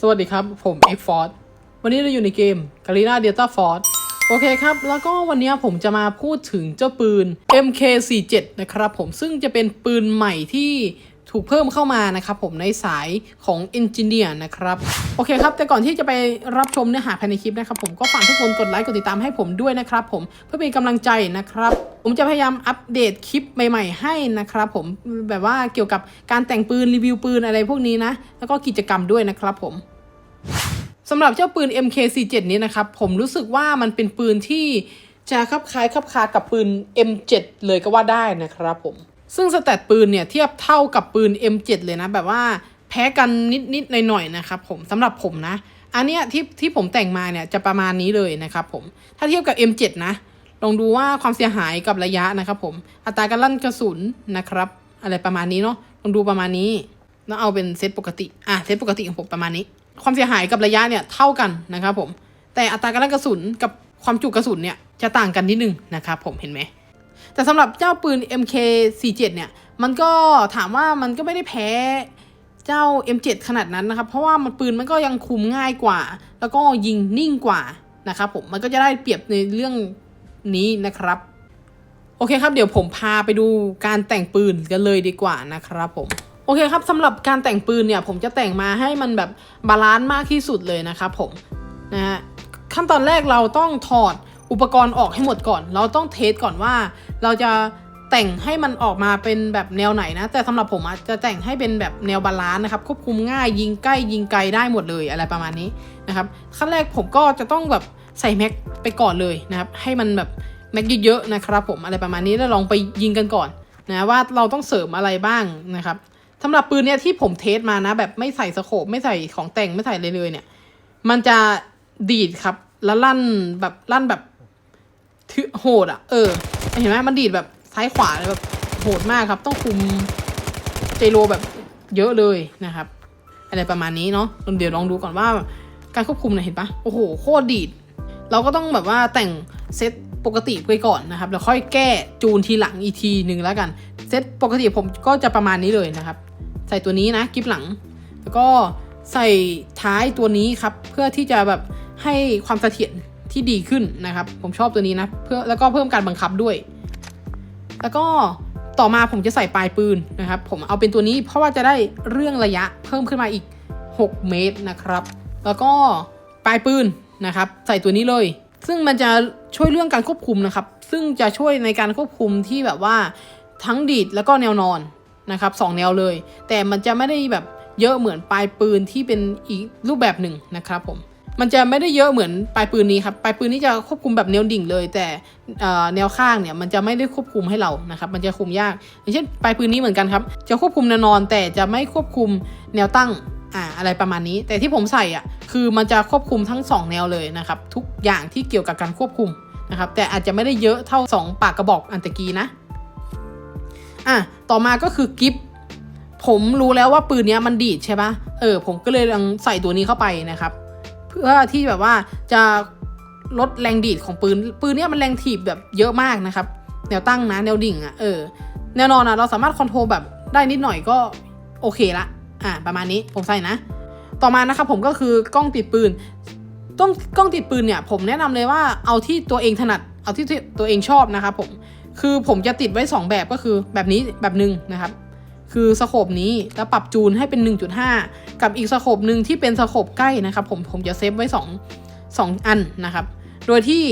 สวัสดีครับ ผม X Force วันนี้เราอยู่ในเกม g a r i n a Delta Force โอเคครับ แล้วก็วันนี้ผมจะมาพูดถึงเจ้าปืน MK47 นะครับผมซึ่งจะเป็นปืนใหม่ที่ถูกเพิ่มเข้ามานะครับผมในสายของ Engineer นะครับ โอเคครับ แต่ก่อนที่จะไปรับชมเนื้อหาภายในคลิปนะครับผมก็ฝากทุกคนกดไลค์กดติดตามให้ผมด้วยนะครับผมเพื่อเป็นกำลังใจนะครับ ผมจะพยายามอัปเดตคลิปใหม่ ๆ ให้นะครับผมแบบว่าเกี่ยวกับการแต่งปืนรีวิวปืนอะไรพวกนี้นะ แล้วก็กิจกรรมด้วยนะครับผมสำหรับเจ้าปืน MK47 นี้นะครับผมรู้สึกว่ามันเป็นปืนที่จะคลับคล้ายคลับคากับปืน M7 เลยก็ว่าได้นะครับผม ซึ่งสแตทปืนเนี่ยเทียบเท่ากับปืน M7 เลยนะ แบบว่าแพ้กันนิดๆหน่อยๆนะครับผมสำหรับผมนะ อันเนี้ยที่ที่ผมแต่งมาเนี่ยจะประมาณนี้เลยนะครับผม ถ้าเทียบกับ M7 นะ ลองดูว่าความเสียหายกับระยะนะครับผม อัตราการลั่นกระสุนนะครับ อะไรประมาณนี้เนาะ ลองดูประมาณนี้แล้วเอาเป็นเซตปกติ อะเซตปกติของผมประมาณนี้ ความเสียหายกับระยะเนี่ยเท่ากันนะครับผม แต่อัตราการลั่นกระสุนกับความจุกระสุนเนี่ยจะต่างกันนิดนึงนะครับผมเห็นไหม แต่สำหรับเจ้าปืน MK47 เนี่ย มันก็ถามว่ามันก็ไม่ได้แพ้เจ้า M7 ขนาดนั้นนะครับ เพราะว่ามันปืนมันก็ยังคุมง่ายกว่า แล้วก็ยิงนิ่งกว่านะครับผม มันก็จะได้เปรียบในเรื่อง นี้นะครับโอเคครับเดี๋ยวผมพาไปดูการแต่งปืนกันเลยดีกว่านะครับผมโอเคครับสำหรับการแต่งปืนเนี่ยผมจะแต่งมาให้มันแบบบาลานซ์มากที่สุดเลยนะครับผมนะฮะขั้นตอนแรกเราต้องถอดอุปกรณ์ออกให้หมดก่อน เราต้องเทสก่อนว่า เราจะแต่งให้มันออกมาเป็นแบบแนวไหนนะ แต่สำหรับผมอาจจะแต่งให้เป็นแบบแนวบาลานซ์นะครับควบคุมง่ายยิงใกล้ยิงไกลได้หมดเลยอะไรประมาณนี้นะครับขั้นแรกผมก็จะต้องแบบ ใส่แม็กไปก่อนเลยนะครับ ให้มันแบบแม็กเยอะๆนะครับผมอะไรประมาณนี้แล้วลองไปยิงกันก่อนนะว่าเราต้องเสริมอะไรบ้างนะครับสำหรับปืนเนี่ยที่ผมเทสมานะ แบบไม่ใส่สโคปไม่ใส่ของแต่งไม่ใส่เลยเลยเนี่ย มันจะดีดครับแล้วลั่นแบบลั่นแบบถือโหดอะ เออ เห็นไหมมันดีดแบบซ้ายขวาเลยแบบโหดมากครับ ต้องคุมเจโรแบบเยอะเลยนะครับ อะไรประมาณนี้เนาะเดี๋ยวลองดูก่อนว่าการควบคุมเนี่ยเห็นปะโอ้โห โคตรดีด เราก็ต้องแบบว่าแต่งเซตปกติไปก่อนนะครับ แล้วค่อยแก้จูนทีหลังอีกทีหนึ่งแล้วกัน เซตปกติผมก็จะประมาณนี้เลยนะครับ ใส่ตัวนี้นะกิฟหลัง แล้วก็ใส่ท้ายตัวนี้ครับ เพื่อที่จะแบบให้ความเสถียรที่ดีขึ้นนะครับ ผมชอบตัวนี้นะเพื่อแล้วก็เพิ่มการบังคับด้วย แล้วก็ต่อมาผมจะใส่ปลายปืนนะครับ ผมเอาเป็นตัวนี้เพราะว่าจะได้เรื่องระยะเพิ่มขึ้นมาอีก 6 เมตรนะครับ แล้วก็ปลายปืน นะครับใส่ตัวนี้เลย ซึ่งมันจะช่วยเรื่องการควบคุมนะครับ ซึ่งจะช่วยในการควบคุมที่แบบว่าทั้งดีดแล้วก็แนวนอนนะครับสองแนวเลย แต่มันจะไม่ได้แบบเยอะเหมือนปลายปืนที่เป็นอีกรูปแบบหนึ่งนะครับผมมันจะไม่ได้เยอะเหมือนปลายปืนนี้ครับปลายปืนนี้จะควบคุมแบบแนวดิ่งเลย แต่แนวข้างเนี่ยมันจะไม่ได้ควบคุมให้เรานะครับ มันจะคุมยากอย่างเช่นปลายปืนนี้เหมือนกันครับ จะควบคุมแนวนอนแต่จะไม่ควบคุมแนวตั้ง อ่าอะไรประมาณนี้ แต่ที่ผมใส่อะคือมันจะควบคุมทั้ง 2 แนวเลยนะครับ ทุกอย่างที่เกี่ยวกับการควบคุมนะครับ แต่อาจจะไม่ได้เยอะเท่า 2 ปากกระบอกอันตะกี้นะอะต่อมาก็คือกิฟผมรู้แล้วว่าปืนเนี้ยมันดีดใช่ปะเออ ผมก็เลยลองใส่ตัวนี้เข้าไปนะครับ เพื่อที่แบบว่าจะลดแรงดีดของปืน ปืนเนี้ยมันแรงถีบแบบเยอะมากนะครับ แนวตั้งนะ แนวดิ่งอะ่ะ เออ แนวนอนอะ่ะ เราสามารถคอนโทรลแบบได้นิดหน่อยก็โอเคละ อ่าประมาณนี้ผมใส่นะ ต่อมานะครับผมก็คือกล้องติดปืนต้องกล้องติดปืนเนี่ยผมแนะนำเลยว่าเอาที่ตัวเองถนัดเอาที่ตัวเองชอบนะครับผมคือผมจะติดไว้ 2 แบบก็คือแบบนี้แบบหนึ่งนะครับ คือสโคปนี้แล้วปรับจูนให้เป็น 1.5 กับอีกสโคปหนึ่งที่เป็นสโคปใกล้นะครับ ผมผมจะเซฟไว้ 2 2 อันนะครับ โดยที่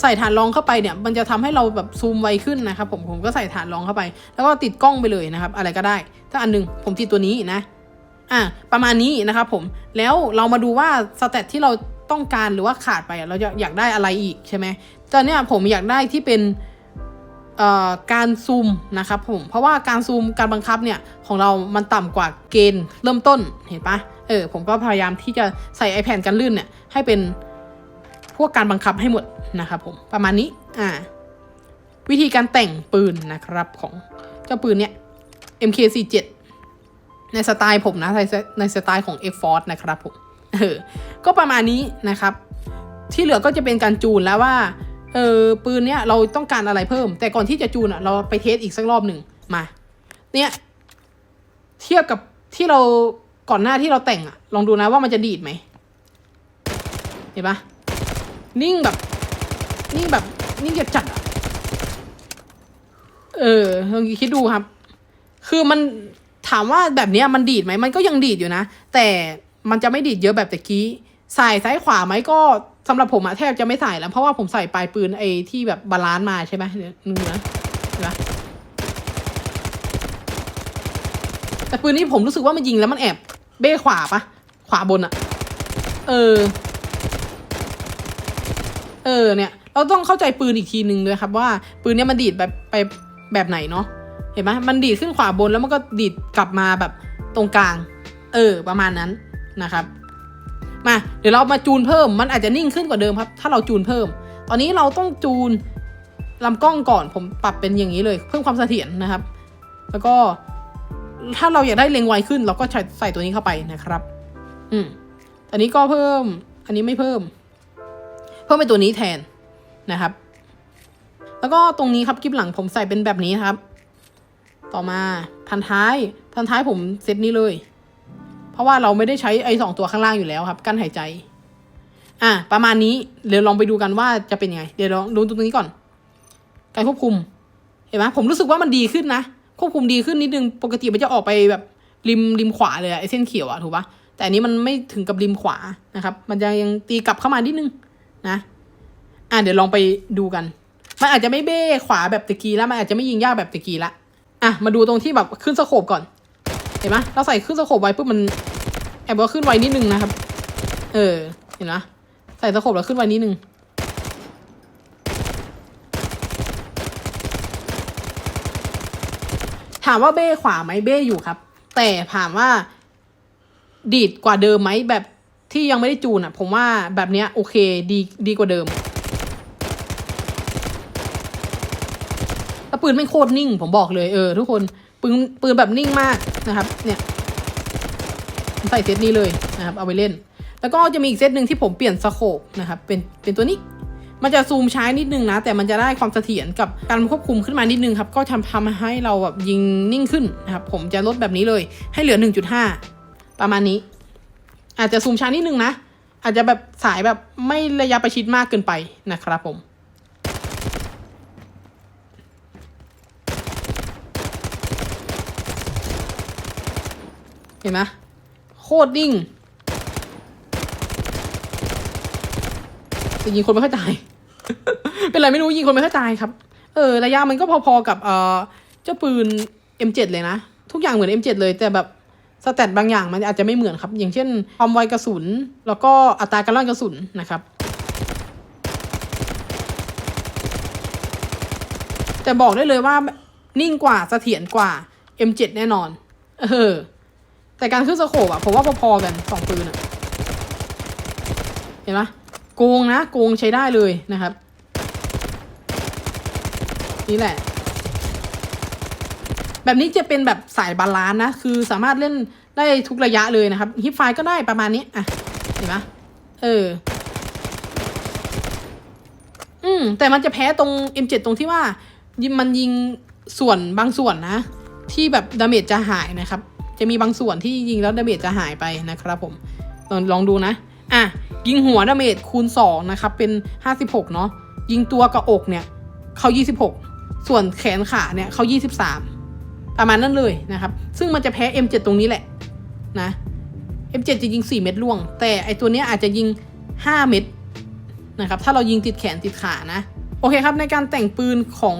ใส่ฐานรองเข้าไปเนี่ย มันจะทำให้เราแบบซูมไวขึ้นนะครับ ผมผมก็ใส่ฐานรองเข้าไป แล้วก็ติดกล้องไปเลยนะครับ อะไรก็ได้ ถ้าอันหนึงผมติดตัวนี้นะ อะประมาณนี้นะครับผมแล้วเรามาดูว่าสเตตที่เราต้องการหรือว่าขาดไปเราจะอยากได้อะไรอีกใช่ไหมตอนนี้ผมอยากได้ที่เป็นการซูมนะครับผมเพราะว่าการซูมการบังคับเนี่ยของเรามันต่ำกว่าเกณฑ์เริ่มต้นเห็นปะเออผมก็พยายามที่จะใส่ iPad กันลื่นเนี่ยให้เป็นพวกการบังคับให้หมดนะครับผมประมาณนี้อ่าวิธีการแต่งปืนนะครับของเจ้าปืนเนี่ย MK47 ในสไตล์ผมนะในในสไตล์ของ X Force นะครับผมเออก็ประมาณนี้นะครับ ที่เหลือก็จะเป็นการจูนแล้วว่าเออปืนเนี้ยเราต้องการอะไรเพิ่ม แต่ก่อนที่จะจูนอะเราไปเทสอีกสักรอบหนึ่งมาเนี่ยเทียบกับที่เราก่อนหน้าที่เราแต่งอะลองดูนะว่ามันจะดีดไหมเห็นปะนิ่งแบบ นิ่งแบบ นิ่งจัดจัดๆอะเออลองคิดดูครับ คือมัน ถามว่าแบบนี้มันดีดไหมมันก็ยังดีดอยู่นะ แต่มันจะไม่ดีดเยอะแบบตะกี้ใส่ซ้ายขวาไหมก็สำหรับผมอะแทบจะไม่ใส่แล้ว เพราะว่าผมใส่ปลายปืนไอ้ที่แบบบาลานซ์มาใช่ไหมเนึงนะเห็นปะแต่ปืนนี้ผมรู้สึกว่ามันยิงแล้วมันแอบเบ้ขวาปะขวาบนอะเออ เออเนี่ย เราต้องเข้าใจปืนอีกทีหนึ่งด้วยครับว่า ปืนเนี้ยมันดีดแบบไปแบบไหนเนาะ เห็นไหมมันดีดขึ้นขวาบนแล้วมันก็ดีดกลับมาแบบตรงกลาง เออ ประมาณนั้นนะครับ มาเดี๋ยวเรามาจูนเพิ่ม มันอาจจะนิ่งขึ้นกว่าเดิมครับ ถ้าเราจูนเพิ่ม ตอนนี้เราต้องจูนลำกล้องก่อน ผมปรับเป็นอย่างนี้เลย เพิ่มความเสถียรนะครับ แล้วก็ถ้าเราอยากได้เลงไวขึ้น เราก็ใส่ใส่ตัวนี้เข้าไปนะครับ อืมอันนี้ก็เพิ่ม อันนี้ไม่เพิ่ม เพิ่มเป็นตัวนี้แทนนะครับ แล้วก็ตรงนี้ครับคลิปหลังผมใส่เป็นแบบนี้ครับ ต่อมาพันท้ายพันท้ายผมเซตนี้เลย เพราะว่าเราไม่ได้ใช้ไอ้สองตัวข้างล่างอยู่แล้วครับ กั้นหายใจ อะประมาณนี้เดี๋ยวลองไปดูกันว่าจะเป็นยังไง เดี๋ยวลองดูตรงนี้ก่อน การควบคุม เห็นไหมผมรู้สึกว่ามันดีขึ้นนะควบคุมดีขึ้นนิดนึงปกติมันจะออกไปแบบริมริมขวาเลยไอ้เส้นเขียวอะถูกปะแต่อันนี้มันไม่ถึงกับริมขวานะครับ มันจะยังตีกลับเข้ามานิดนึงนะ อะเดี๋ยวลองไปดูกัน มันอาจจะไม่เบ้ขวาแบบตะกี้แล้วมันอาจจะไม่ยิงยากแบบตะกี้ละ อะมาดูตรงที่แบบขึ้นสโคปก่อน เห็นไหมเราใส่ขึ้นสโคปไว้ปุ๊บมันแอบว่าขึ้นไวนิดนึงนะครับ เออ เห็นไหมใส่สโคปแล้วขึ้นไวนิดนึงถามว่าเบ้ขวาไหมเบ้อยู่ครับ แต่ถามว่า ดีดกว่าเดิมไหมแบบที่ยังไม่ได้จูนอะ ผมว่าแบบเนี้ยโอเค ดีดีกว่าเดิมแล้ว ปืนไม่โคตรนิ่ง ผมบอกเลยเออทุกคนปืนปืนแบบนิ่งมากนะครับ เนี่ยใส่เซตนี้เลยนะครับ เอาไปเล่น แล้วก็จะมีอีกเซตหนึ่งที่ผมเปลี่ยนสโคปนะครับ เป็นเป็นตัวนี้มันจะซูมช้านิดนึงนะ แต่มันจะได้ความเสถียรกับการควบคุมขึ้นมานิดนึงครับ ก็ทำทำให้เราแบบยิงนิ่งขึ้นนะครับ ผมจะลดแบบนี้เลย ให้เหลือ 1.5 ประมาณนี้ อาจจะซูมช้านิดนึงนะ อาจจะแบบสายแบบไม่ระยะประชิดมากเกินไปนะครับผม เห็นไหมโคตรนิ่งแต่ยิงคนไม่ค่อยตาย เป็นไรไม่รู้ยิงคนไม่ค่อยตายครับ เออระยะมันก็พอๆกับเออเจ้าปืน M7 เลยนะ ทุกอย่างเหมือน M7 เลยแต่แบบสแตทบางอย่างมันอาจจะไม่เหมือนครับ อย่างเช่นความไวกระสุน แล้วก็อัตราการล่อนกระสุนนะครับแต่บอกได้เลยว่านิ่งกว่าเสถียรกว่า M7 แน่นอน เออ แต่การขึ้นสโคปอะผมว่าพอๆกันสองปืนอะเห็นไหมโกงนะโกงใช้ได้เลยนะครับ นี่แหละ แบบนี้จะเป็นแบบสายบาลานซ์นะ คือสามารถเล่นได้ทุกระยะเลยนะครับฮิปไฟก็ได้ประมาณนี้อะเห็นไหมเออ อืม แต่มันจะแพ้ตรง M7 ตรงที่ว่า ยิงมันยิงส่วนบางส่วนนะ ที่แบบดาเมจจะหายนะครับ จะมีบางส่วนที่ยิงแล้วดาเมจจะหายไปนะครับผมลองลองดูนะ อะ ยิงหัวดาเมจคูณ 2 นะครับ เป็น 56 เนาะยิงตัวกับอกเนี่ยเขา26 ส่วนแขนขาเนี่ยเขา23 ประมาณนั้นเลยนะครับ ซึ่งมันจะแพ้ M7 ตรงนี้แหละนะ M7 จะยิง 4 เม็ดล่วง แต่ไอตัวนี้อาจจะยิง 5 เม็ดนะครับ ถ้าเรายิงติดแขนติดขานะ โอเคครับ ในการแต่งปืนของ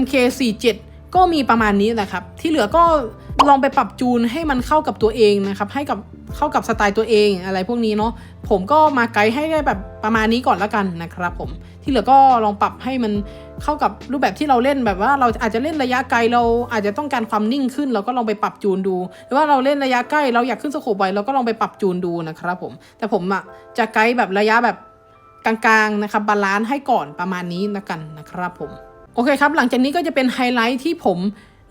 MK47 ก็มีประมาณนี้แหละครับ ที่เหลือก็ลองไปปรับจูนให้มันเข้ากับตัวเองนะครับ ให้กับเข้ากับสไตล์ตัวเองอะไรพวกนี้เนาะผมก็มาไกด์ให้ได้แบบประมาณนี้ก่อนแล้วกันนะครับผมที่เหลือก็ลองปรับให้มันเข้ากับรูปแบบที่เราเล่นแบบว่าเราอาจจะเล่นระยะไกลเราอาจจะต้องการความนิ่งขึ้น เราก็ลองไปปรับจูนดู หรือว่าเราเล่นระยะใกล้เราอยากขึ้นสโคปไวเราก็ลองไปปรับจูนดูนะครับผมแต่ผมอะจะไกด์แบบระยะแบบกลางๆนะครับบาลานซ์ให้ก่อนประมาณนี้นะกันนะครับผม โอเคครับ หลังจากนี้ก็จะเป็นไฮไลท์ที่ผม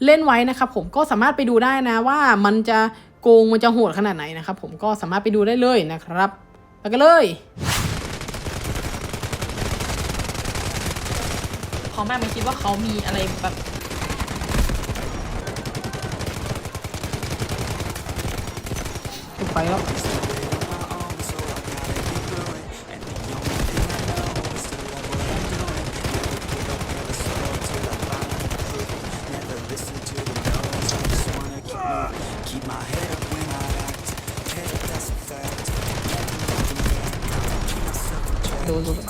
เล่นไว้นะครับผมก็สามารถไปดูได้นะว่ามันจะโกงมันจะโหดขนาดไหนนะครับผมก็สามารถไปดูได้เลยนะครับไปกันเลยเขาแม่มันคิดว่าเขามีอะไรแบบไปแล้ว ดูดู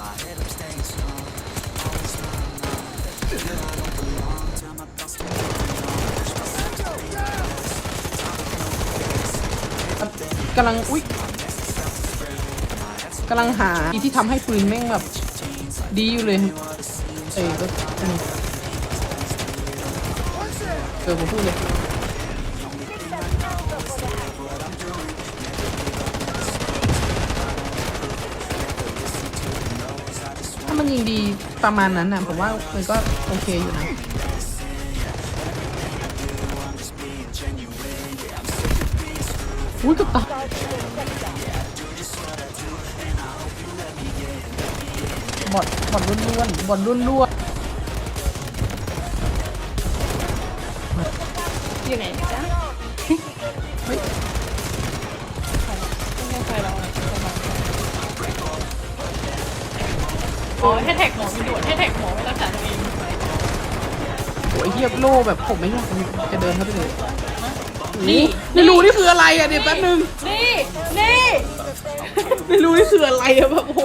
กำลัง อุ๊ยกำลังหาที่ทำให้ปืนแม่งแบบ ดีอยู่เลยเอ้ยก็อันนี้เออผมพูดเลย ถ้ามัน ยิงดีประมาณนั้นนะผมว่ามันก็โอเคอยู่นะอุ้ยเกับตายบอดบอดล้วนๆบอดล้วนอยู่ไหนจ๊ะ อ๋อให้แท็กหมอไม่ด่วนให้แท็กหมอไม่รักษาตัวเองโอ้ยเทียบโล่แบบผมไม่อยากจะเดินเข้าไปเลยนี่ไม่รู้นี่คืออะไรอะเดี๋ยวแป๊บนึงนี่นี่ไม่รู้นี่คืออะไรอะแบบโอ้โห